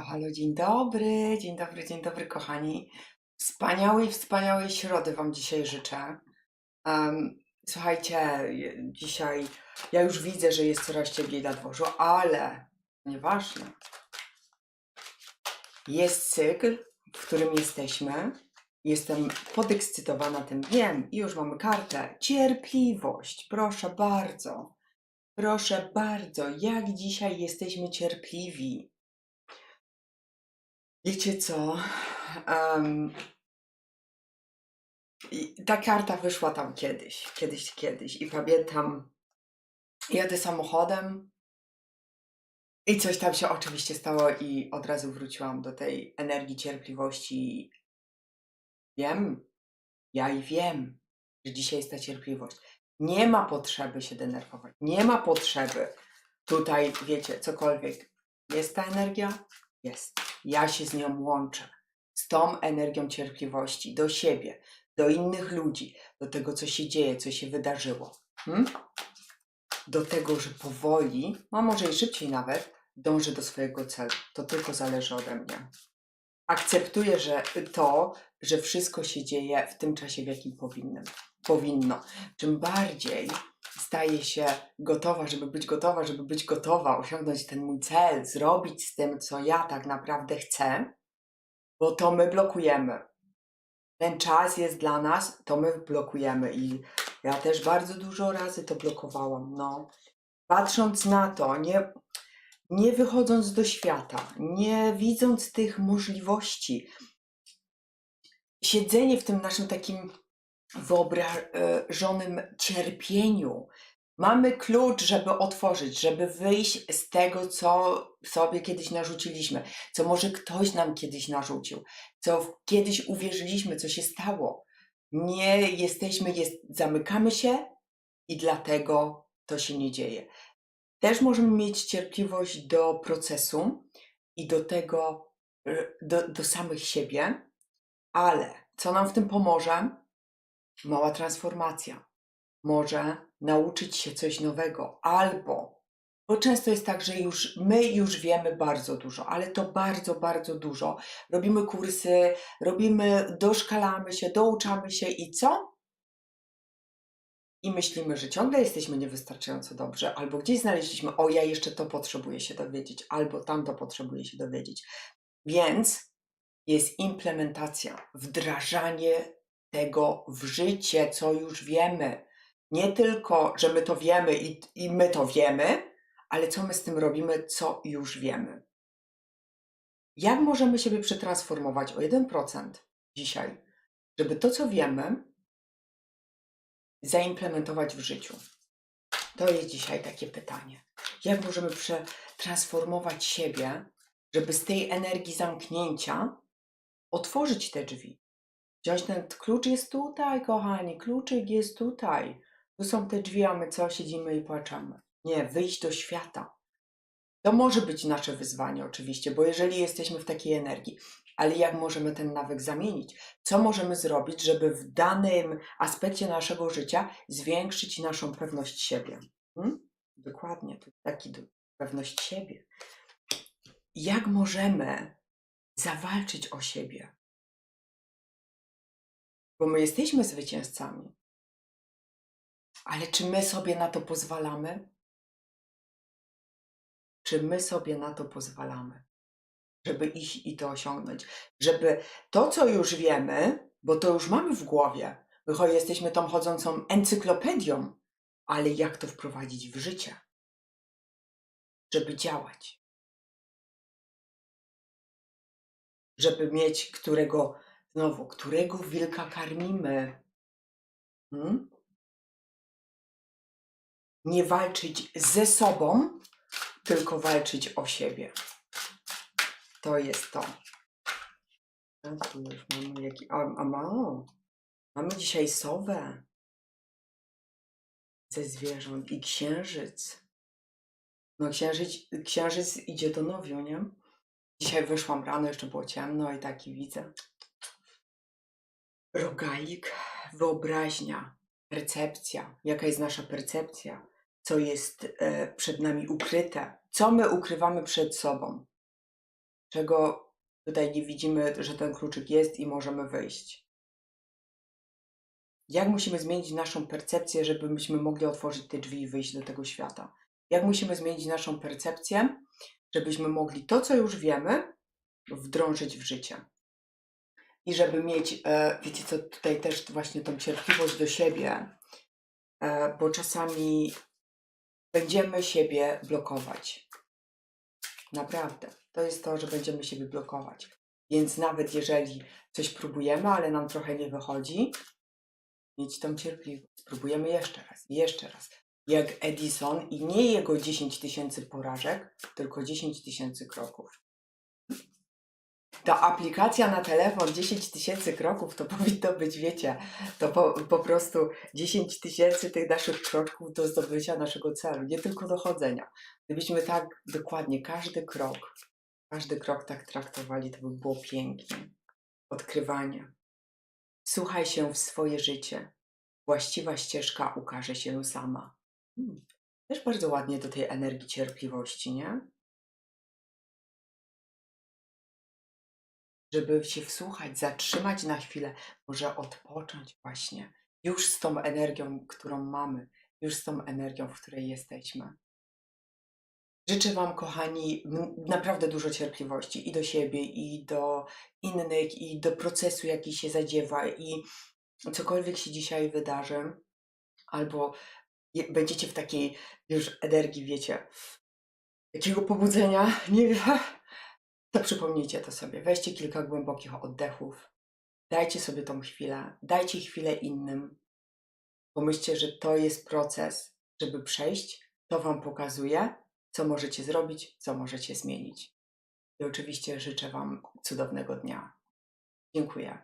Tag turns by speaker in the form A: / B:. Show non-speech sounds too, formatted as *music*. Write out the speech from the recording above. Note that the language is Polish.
A: halo, dzień dobry, dzień dobry, dzień dobry, kochani. Wspaniałej, wspaniałej środy Wam dzisiaj życzę. Em, słuchajcie, dzisiaj ja już widzę, że jest coraz cieplej na dworzu, ale nieważne. Jest cykl, w którym jesteśmy. Jestem podekscytowana tym, wiem, i już mamy kartę. Cierpliwość, proszę bardzo. Proszę bardzo, jak dzisiaj jesteśmy cierpliwi. Wiecie co? I ta karta wyszła tam kiedyś, kiedyś, kiedyś. I pamiętam, jadę samochodem i coś tam się oczywiście stało, i od razu wróciłam do tej energii cierpliwości. Wiem, ja i wiem, że dzisiaj jest ta cierpliwość. Nie ma potrzeby się denerwować, nie ma potrzeby tutaj, wiecie, cokolwiek. Jest ta energia? Jest. Ja się z nią łączę. Z tą energią cierpliwości do siebie, do innych ludzi, do tego, co się dzieje, co się wydarzyło. Hmm? Do tego, że powoli, a może i szybciej nawet, dążę do swojego celu. To tylko zależy ode mnie. Akceptuję, że to, że wszystko się dzieje w tym czasie, w jakim powinnym, powinno. Czym bardziej staję się gotowa, żeby być gotowa, żeby być gotowa, osiągnąć ten mój cel, zrobić z tym, co ja tak naprawdę chcę, bo to my blokujemy. Ten czas jest dla nas, to my blokujemy i ja też bardzo dużo razy to blokowałam. No. Patrząc na to, nie, nie wychodząc do świata, nie widząc tych możliwości, siedzenie w tym naszym takim wyobrażonym cierpieniu. Mamy klucz, żeby otworzyć, żeby wyjść z tego, co sobie kiedyś narzuciliśmy, co może ktoś nam kiedyś narzucił, co kiedyś uwierzyliśmy, co się stało. Nie jesteśmy, jest, zamykamy się i dlatego to się nie dzieje. Też możemy mieć cierpliwość do procesu i do tego, y, do, do samych siebie, ale co nam w tym pomoże? Mała transformacja. Może nauczyć się coś nowego, albo, bo często jest tak, że już my już wiemy bardzo dużo, ale to bardzo, bardzo dużo. Robimy kursy, robimy, doszkalamy się, douczamy się i co? I myślimy, że ciągle jesteśmy niewystarczająco dobrze, albo gdzieś znaleźliśmy, o ja jeszcze to potrzebuję się dowiedzieć, albo tamto potrzebuję się dowiedzieć. Więc jest implementacja, wdrażanie tego w życie, co już wiemy. Nie tylko, że my to wiemy i, i my to wiemy, ale co my z tym robimy, co już wiemy. Jak możemy siebie przetransformować o 1% dzisiaj, żeby to, co wiemy, zaimplementować w życiu? To jest dzisiaj takie pytanie. Jak możemy przetransformować siebie, żeby z tej energii zamknięcia otworzyć te drzwi? Wziąć ten klucz jest tutaj, kochani, kluczyk jest tutaj. Tu są te drzwi, a my co siedzimy i płaczemy. Nie, wyjść do świata. To może być nasze wyzwanie, oczywiście, bo jeżeli jesteśmy w takiej energii, ale jak możemy ten nawyk zamienić? Co możemy zrobić, żeby w danym aspekcie naszego życia zwiększyć naszą pewność siebie? Hmm? Dokładnie, to taki pewność siebie. Jak możemy zawalczyć o siebie? Bo my jesteśmy zwycięzcami. Ale czy my sobie na to pozwalamy? Czy my sobie na to pozwalamy? Żeby iść i to osiągnąć. Żeby to, co już wiemy, bo to już mamy w głowie, my jesteśmy tą chodzącą encyklopedią, ale jak to wprowadzić w życie? Żeby działać. Żeby mieć którego, znowu, którego wilka karmimy? Hmm? Nie walczyć ze sobą, tylko walczyć o siebie. To jest to. A tu już mamy jaki. A, a ma, mamy dzisiaj sowę ze zwierząt i księżyc. No, księżyc, księżyc idzie do nowiu, nie? Dzisiaj wyszłam rano, jeszcze było ciemno i taki widzę. Rogalik, wyobraźnia, percepcja. Jaka jest nasza percepcja? Co jest e, przed nami ukryte? Co my ukrywamy przed sobą? czego tutaj nie widzimy, że ten kluczyk jest i możemy wyjść. Jak musimy zmienić naszą percepcję, żebyśmy mogli otworzyć te drzwi i wyjść do tego świata? Jak musimy zmienić naszą percepcję, żebyśmy mogli to, co już wiemy, wdrążyć w życie? I żeby mieć, e, wiecie co, tutaj też właśnie tą cierpliwość do siebie, e, bo czasami będziemy siebie blokować. Naprawdę. To jest to, że będziemy siebie blokować. Więc nawet jeżeli coś próbujemy, ale nam trochę nie wychodzi, mieć tą cierpliwość. Spróbujemy jeszcze raz, jeszcze raz. Jak Edison i nie jego 10 tysięcy porażek, tylko 10 tysięcy kroków. Ta aplikacja na telefon 10 tysięcy kroków to *laughs* powinno być, wiecie, to po, po prostu 10 tysięcy tych naszych kroków do zdobycia naszego celu, nie tylko dochodzenia. Gdybyśmy tak dokładnie każdy krok, każdy krok tak traktowali, to by było pięknie. Odkrywanie. Słuchaj się w swoje życie. Właściwa ścieżka ukaże się sama. Hmm. Też bardzo ładnie do tej energii cierpliwości, nie? Żeby się wsłuchać, zatrzymać na chwilę, może odpocząć właśnie już z tą energią, którą mamy, już z tą energią, w której jesteśmy. Życzę Wam, kochani, naprawdę dużo cierpliwości i do siebie, i do innych, i do procesu, jaki się zadziewa, i cokolwiek się dzisiaj wydarzy, albo będziecie w takiej już energii, wiecie, jakiego pobudzenia, *laughs* nie wiem, to przypomnijcie to sobie. Weźcie kilka głębokich oddechów, dajcie sobie tą chwilę, dajcie chwilę innym. Pomyślcie, że to jest proces, żeby przejść. To Wam pokazuje, co możecie zrobić, co możecie zmienić. I oczywiście życzę Wam cudownego dnia. Dziękuję.